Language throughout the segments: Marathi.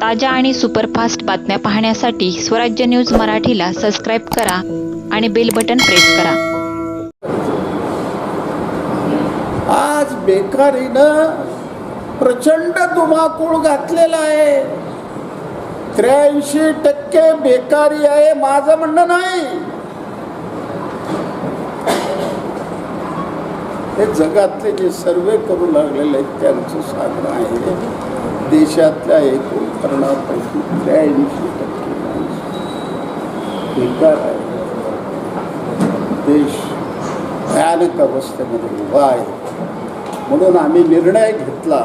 ताज्या आणि सुपरफास्ट बातम्या पाहण्यासाठी स्वराज्य न्यूज मराठीला सबस्क्राईब करा आणि बेल बटन प्रेस करा. आज बेकारीनं प्रचंड धुमाकूळ घातलेला आहे. त्र्याऐंशी टक्के बेकारी आहे माझं म्हणणं नाही. हे जगातले जे सर्वे करू लागलेले आहेत त्यांचं सांगणं आहे. देशातल्या एकूण करणापैकी त्र्याऐंशी टक्के बेकार आहे देश भयानक अवस्थेमध्ये उभा आहे. म्हणून आम्ही निर्णय घेतला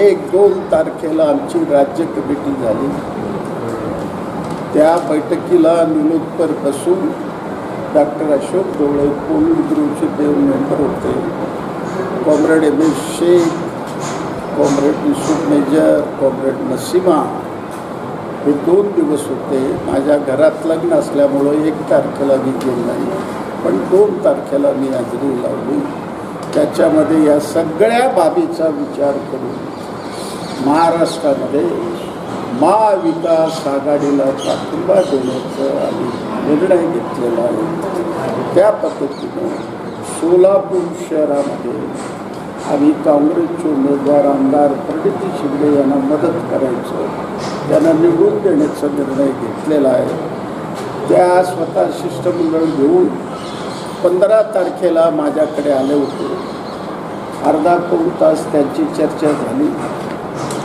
एक दोन तारखेला आमची राज्य कमिटी झाली. त्या बैठकीला निलोत्तर बसून डॉक्टर अशोक डोळे पोलीस ब्युरोचे दोन मेंबर होते. Comrade M S Shaikh comrade Yusuf major comrade Naseema हे दोन दिवस होते. माझ्या घरात लग्न असल्यामुळं एक तारखेला मी गेलो नाही. पण दोन तारखेला मी हजेरी लावली. त्याच्यामध्ये या सगळ्या बाबीचा विचार करून महाराष्ट्रामध्ये महाविकास आघाडीला पाठिंबा देण्याचं आम्ही निर्णय घेतलेला आहे. त्या पद्धतीनं सोलापूर शहरामध्ये आम्ही काँग्रेसचे उमेदवार आमदार प्रणिती शिंदे यांना मदत करायचं. त्यांना निवडून देण्याचा निर्णय घेतलेला आहे. त्या स्वतः शिष्टमंडळ घेऊन पंधरा तारखेला माझ्याकडे आले होते. अर्धा पाऊण तास त्यांची चर्चा झाली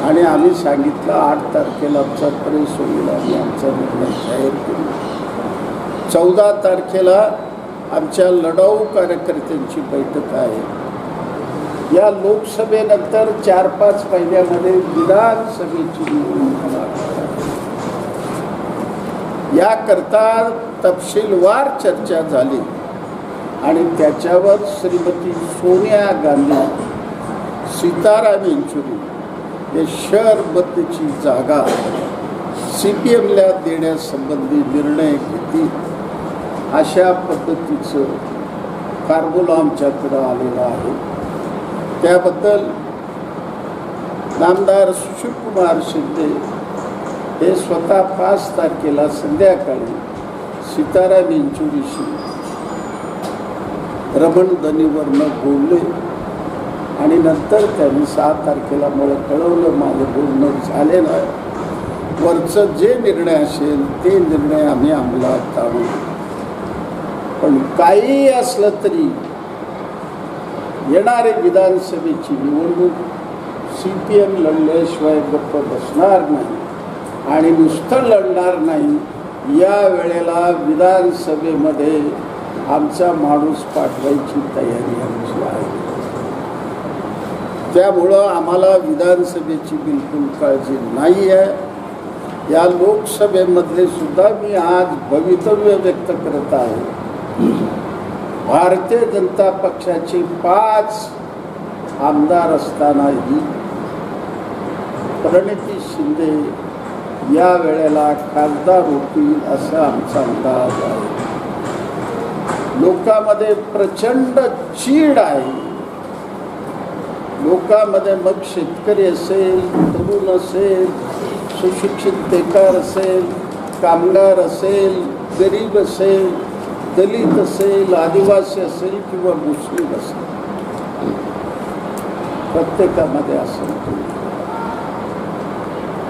आणि आम्ही सांगितलं आठ तारखेला आमचा प्रेस होईल आणि आमचा निर्णय जाहीर केला चौदा तारखेला आमच्या लढाऊ कार्यकर्त्यांची बैठक आहे. या लोकसभेनंतर चार पाच महिन्यामध्ये विधानसभेची निवडणूक याकरता तपशीलवार चर्चा झाली आणि त्याच्यावर श्रीमती सोनिया गांधी सीताराम येचुरी हे शहर जागा सी पी एमला देण्यासंबंधी निर्णय घेतील अशा पद्धतीचं कारबोला आमच्याकडं आलेला आहे. त्याबद्दल नामदार सुशीलकुमार शिंदे हे स्वतः पाच तारखेला संध्याकाळी सीताराम येचुरीशी रमणधनीवरनं बोलले आणि नंतर त्यांनी सहा तारखेला मला कळवलं माझं बोलणं झालेलं आहे. वरचं जे निर्णय असेल ते निर्णय आम्ही अंमलात आणू पण काही असलं तरी येणारे विधानसभेची निवडणूक सी पी एम लढल्याशिवाय गप्प बसणार नाही आणि नुसतं लढणार नाही या वेळेला विधानसभेमध्ये आमचा माणूस पाठवायची तयारी आमची आहे. त्यामुळं आम्हाला विधानसभेची बिलकुल काळजी नाही आहे. या लोकसभेमधले सुद्धा मी आज भवितव्य व्यक्त करत आहे. भारतीय जनता पक्षाचे पाच आमदार असतानाही प्रणिती शिंदे या वेळेला खासदार होतील असा आमचा अंदाज आहे. लोकांमध्ये प्रचंड चीड आहे. लोकांमध्ये मग शेतकरी असेल तरुण असेल सुशिक्षित बेकार असेल कामगार असेल गरीब असेल दलित असेल आदिवासी असेल किंवा मुस्लिम असेल प्रत्येकामध्ये असंतोष.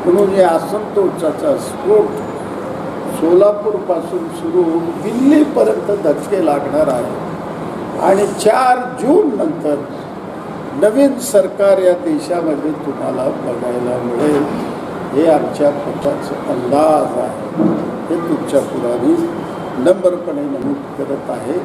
म्हणून या असंतोषाचा स्फोट सोलापूरपासून सुरू होऊन दिल्लीपर्यंत धक्के लागणार आहे. आणि चार जून नंतर नवीन सरकार या देशामध्ये तुम्हाला बघायला मिळेल. हे आमच्या पोटाचा अंदाज आहे. हे तुमच्या पुराणी नम्रपणे नमूद करत आहे.